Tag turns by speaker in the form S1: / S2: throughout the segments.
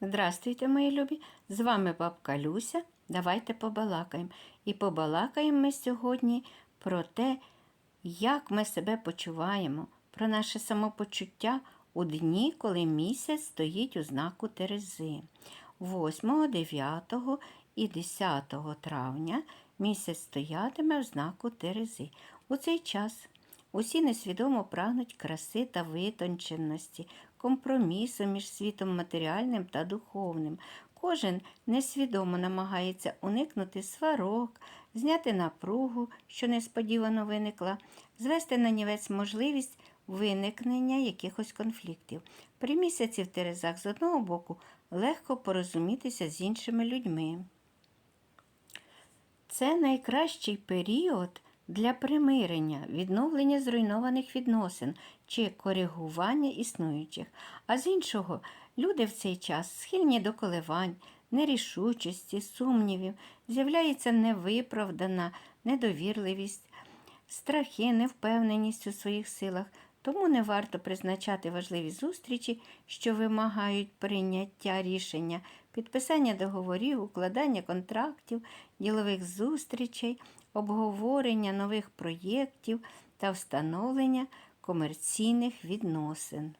S1: Здравствуйте, мої любі! З вами бабка Люся. Давайте побалакаємо. І побалакаємо ми сьогодні про те, як ми себе почуваємо, про наше самопочуття у дні, коли місяць стоїть у знаку Терези. 8, 9 і 10 травня місяць стоятиме в знаку Терези. У цей час Усі несвідомо прагнуть краси та витонченості, компромісу між світом матеріальним та духовним. Кожен несвідомо намагається уникнути сварок, зняти напругу, що несподівано виникла, звести на нівець можливість виникнення якихось конфліктів. При місяці в Терезах з одного боку легко порозумітися з іншими людьми. Це найкращий період для примирення, відновлення зруйнованих відносин чи коригування існуючих. А з іншого, люди в цей час схильні до коливань, нерішучості, сумнівів, з'являється невиправдана недовірливість, страхи, невпевненість у своїх силах. Тому не варто призначати важливі зустрічі, що вимагають прийняття рішення, підписання договорів, укладання контрактів, ділових зустрічей, обговорення нових проєктів та встановлення комерційних відносин.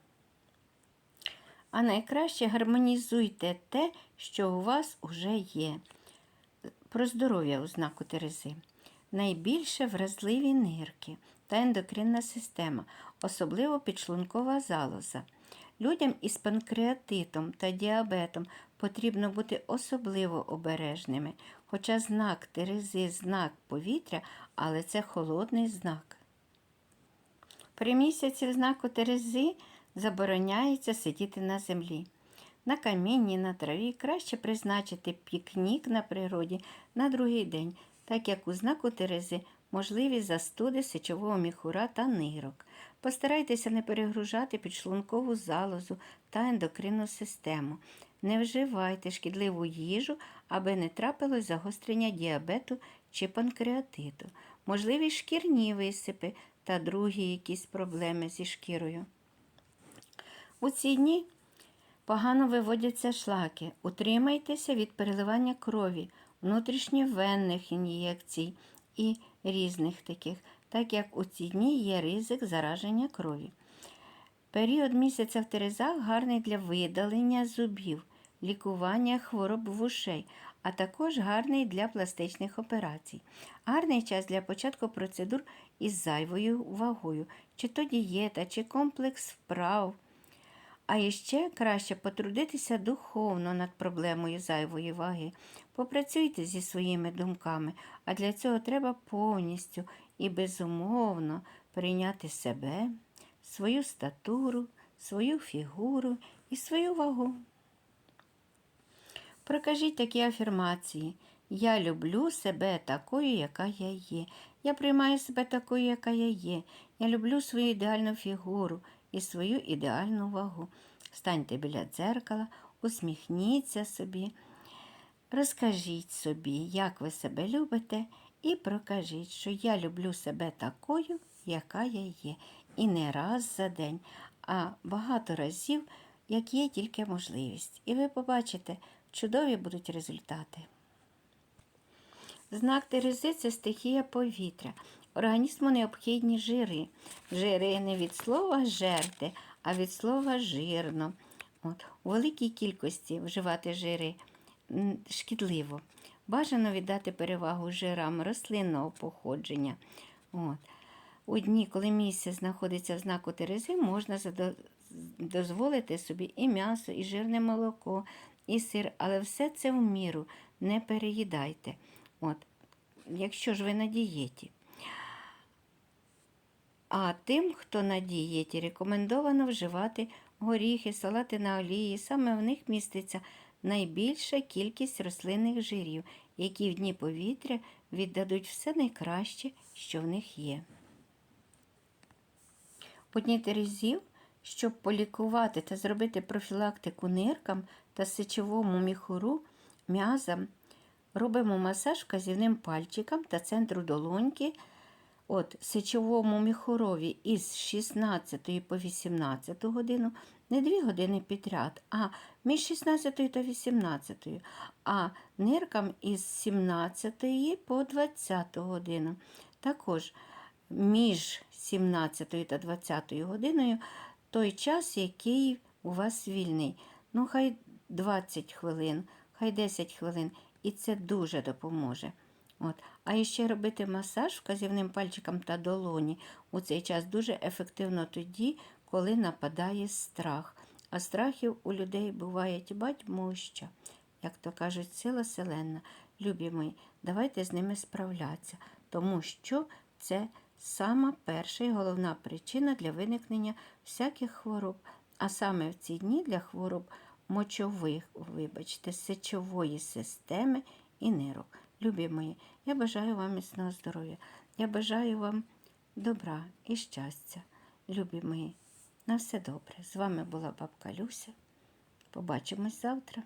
S1: А найкраще гармонізуйте те, що у вас уже є. Про здоров'я у знаку Терези. Найбільше вразливі нирки та ендокринна система, особливо підшлункова залоза. Людям із панкреатитом та діабетом потрібно бути особливо обережними, хоча знак Терези знак повітря, але це холодний знак. При місяці в знаку Терези забороняється сидіти на землі. На камінні, на траві краще призначити пікнік на природі на другий день, так як у знаку Терези можливі застуди сечового міхура та нирок. Постарайтеся не перегружати підшлункову залозу та ендокринну систему. Не вживайте шкідливу їжу, аби не трапилось загострення діабету чи панкреатиту, можливі шкірні висипи та другі якісь проблеми зі шкірою. У ці дні погано виводяться шлаки. Утримайтеся від переливання крові, внутрішньовенних ін'єкцій і різних таких, так як у ці дні є ризик зараження крові. Період місяця в Терезах гарний для видалення зубів, лікування хвороб вушей, а також гарний для пластичних операцій. Гарний час для початку процедур із зайвою вагою, чи то дієта, чи комплекс вправ. А іще краще потрудитися духовно над проблемою зайвої ваги. Попрацюйте зі своїми думками, а для цього треба повністю і безумовно прийняти себе, свою статуру, свою фігуру і свою вагу. Прокажіть такі афірмації. Я люблю себе такою, яка я є. Я приймаю себе такою, яка я є. Я люблю свою ідеальну фігуру і свою ідеальну вагу. Станьте біля дзеркала, усміхніться собі, розкажіть собі, як ви себе любите, і прокажіть, що я люблю себе такою, яка я є. І не раз за день, а багато разів, як є тільки можливість. І ви побачите, чудові будуть результати. Знак Терези це стихія повітря. Організму необхідні жири. Жири не від слова жерти, а від слова жирно. От. У великій кількості вживати жири шкідливо. Бажано віддати перевагу жирам рослинного походження. От. У дні, коли місяць знаходиться в знаку Терези, можна дозволити собі і м'ясо, і жирне молоко, і сир, але все це в міру не переїдайте. От. Якщо ж ви на дієті. А тим, хто на дієті, рекомендовано вживати горіхи, салати на олії. Саме в них міститься найбільша кількість рослинних жирів, які в дні повітря віддадуть все найкраще, що в них є. У дні терезів, щоб полікувати та зробити профілактику ниркам та сечовому міхуру, м'язам, робимо масаж вказівним пальчикам та центру долоньки от сечовому міхурові із 16 по 18 годину, не 2 години підряд, а між 16 та 18, а ниркам із 17 по 20 годину. Також між 17 та 20 годиною той час, який у вас вільний. Ну, хай 20 хвилин, хай 10 хвилин, і це дуже допоможе. От. А ще робити масаж вказівним пальчиком та долоні у цей час дуже ефективно тоді, коли нападає страх. А страхів у людей буває батьмо що. Як то кажуть, сила селена. Любі мої, давайте з ними справлятися, тому що це сама перша і головна причина для виникнення всяких хвороб. А саме в ці дні для хвороб мочових, вибачте, сечової системи і нирок. Любі мої, я бажаю вам міцного здоров'я. Я бажаю вам добра і щастя. Любі мої, на все добре. З вами була бабка Люся. Побачимось завтра.